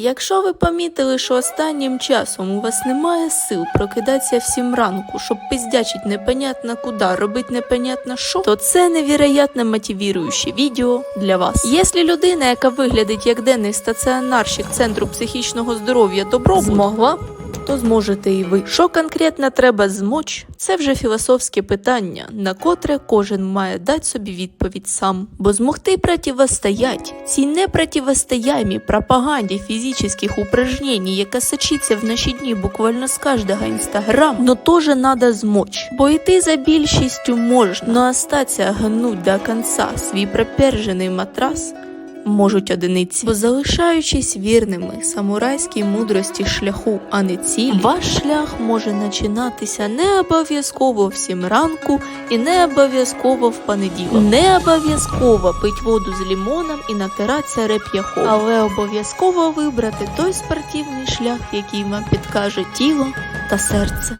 Якщо ви помітили, що останнім часом у вас немає сил прокидатися в сім ранку, щоб пиздячить непонятно куди, робити непонятно що, то це невероятно мотивіруюче відео для вас. Якщо людина, яка виглядить як денний стаціонарщик центру психічного здоров'я добробут, змогла то зможете і ви. Що конкретно треба змоч? Це вже філософське питання, на котре кожен має дати собі відповідь сам. Бо змогти противостоять цій непротивостояймій пропаганді фізичних упражнень, яка сочиться в наші дні буквально з кожного інстаграм, но теж надо змоч. Бо йти за більшістю можна, но остаться гнуть до конца свій пропержений матрас можуть одиниці, бо залишаючись вірними самурайській мудрості шляху, а не цілі, ваш шлях може починатися не обов'язково в сім ранку і не обов'язково в понеділок. Не обов'язково пить воду з лімоном і натиратися реп'яхом, але обов'язково вибрати той спортивний шлях, який вам підкаже тіло та серце.